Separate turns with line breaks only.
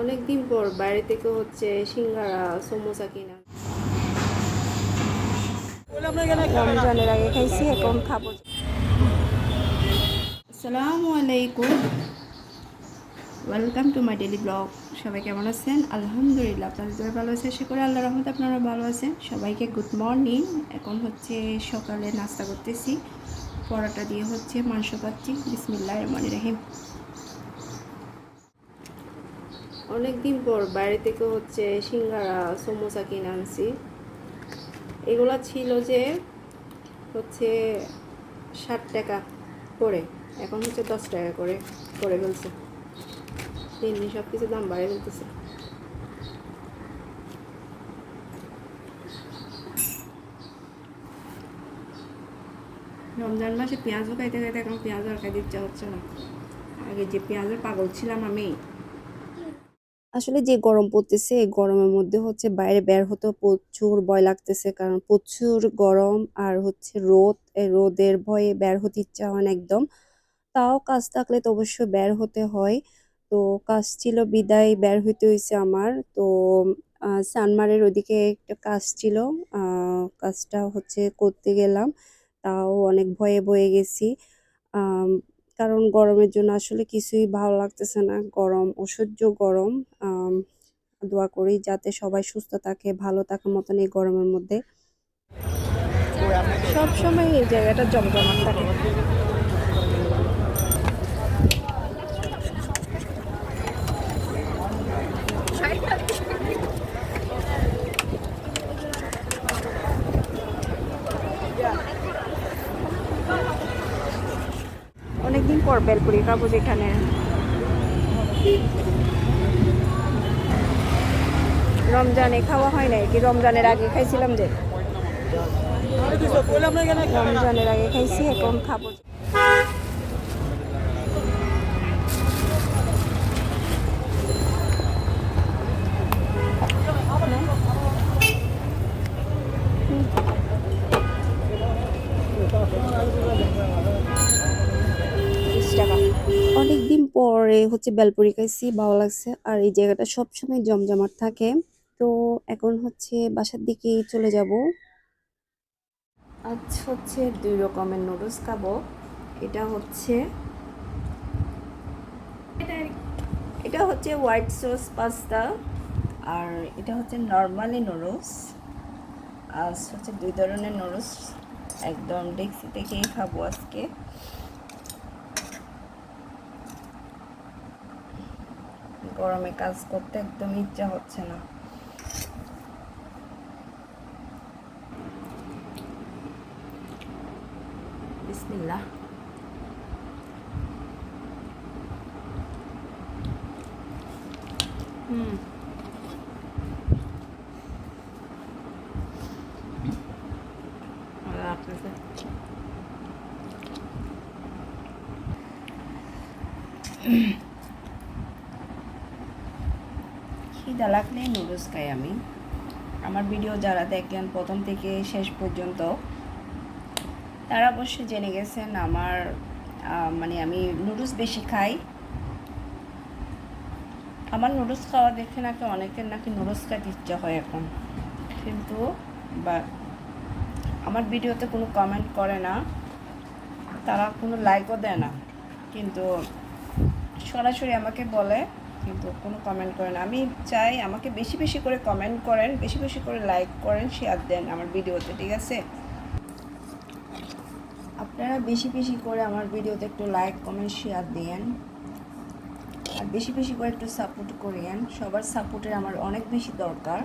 অনেক দিন পর বাইরে থেকে হচ্ছে সিঙ্গারা সমোসা কিনা। রমজানের আগে খাইছি এখন খাব। আসসালামু আলাইকুম। Welcome to my daily blog সবাই কেমন আছেন? আলহামদুলিল্লাহ আপনাদের দয়া ভালো আছে আশা করি আল্লাহ রহমত আপনারা ভালো আছেন। সবাইকে গুড মর্নিং এখন হচ্ছে সকালে নাস্তা করতেছি। পরোটা দিয়ে হচ্ছে মাংস পাচ্ছি। বিসমিল্লাহ রহমান রহিম। অনেক দিন পর বাইরে থেকে হচ্ছে সিঙ্গারা, সমোসা কিনে আনছি। এগুলা ছিল যে হচ্ছে ষাট টাকা করে, এখন হচ্ছে দশ টাকা করে করে ফেলছে। দিন দিন সব কিছু দাম বাড়ে ফেলতেছে। রমজান মাসে পেঁয়াজও খাইতে খাইতে এখন পেঁয়াজ আর খাইতে ইচ্ছা হচ্ছে না। আগে যে পেঁয়াজের পাগল ছিলাম আমি আসলে যে গরম পড়তেছে, এই গরমের মধ্যে হচ্ছে বাইরে বের হতে প্রচুর ভয় লাগতেছে। কারণ প্রচুর গরম আর হচ্ছে রোদ রোদের ভয়ে বের হতে ইচ্ছা হয় না একদম। তাও কাজ থাকলে তো অবশ্যই বের হতে হয়। তো কাজ ছিল বিদায়, বের হইতে হয়েছে আমার। তো সানমারের ওদিকে একটা কাজ ছিল। কাজটা হচ্ছে করতে গেলাম। তাও অনেক ভয়ে ভয়ে গেছি। কারণ গরমের জন্য আসলে কিছুই ভালো লাগতেছে না। গরম, অসহ্য গরম। দোয়া করি যাতে সবাই সুস্থ থাকে, ভালো থাকার মতন এই গরমের মধ্যে। সবসময় এই জায়গাটা জমজমাট থাকে। পর বেলপুরি খাব যেখানে রমজানে খাওয়া হয় নাই, কি রমজানের আগে খাইছিলাম যে? রমজানের আগে খাইছি, এখন খাব। অনেকদিন পরে হচ্ছে বেলপুরি খাইছি ভালো লাগছে। আর এই জায়গাটা সবসময় জমজমাট থাকে। তো এখন হচ্ছে বাসার দিকে চলে যাব। আজ হচ্ছে দুই রকমের নুডলস খাব। এটা হচ্ছে এটা হচ্ছে হোয়াইট সস পাস্তা আর এটা হচ্ছে নর্মালি নুডলস। আর হচ্ছে দুই ধরনের নুডলস। একদম ডেক্সি থেকেই খাব আজকে। গরমে কাজ করতে একদম ইচ্ছা হচ্ছে না। ভালো লাগতেছে। খিদা লাগলে নুডলস খাই আমি। আমার ভিডিও যারা দেখেন প্রথম থেকে শেষ পর্যন্ত, তারা অবশ্যই জেনে গেছেন আমার মানে আমি নুডলস বেশি খাই। আমার নুডলস খাওয়া দেখে নাকি অনেকের নাকি নুডলস খাইতে ইচ্ছা হয় এখন। কিন্তু, বা, আমার ভিডিওতে কোনো কমেন্ট করে না। তারা কোনো লাইকও দেয় না। কিন্তু সরাসরি আমাকে বলে কিন্তু কোনো কমেন্ট করেন আমি চাই আমাকে বেশি বেশি করে কমেন্ট করেন, বেশি বেশি করে লাইক করেন শেয়ার দেন আমার ভিডিওতে ঠিক আছে? আপনারা বেশি বেশি করে আমার ভিডিওতে একটু লাইক কমেন্ট শেয়ার দেন। আর বেশি বেশি করে একটু সাপোর্ট করেন। সবার সাপোর্টের আমার অনেক বেশি দরকার।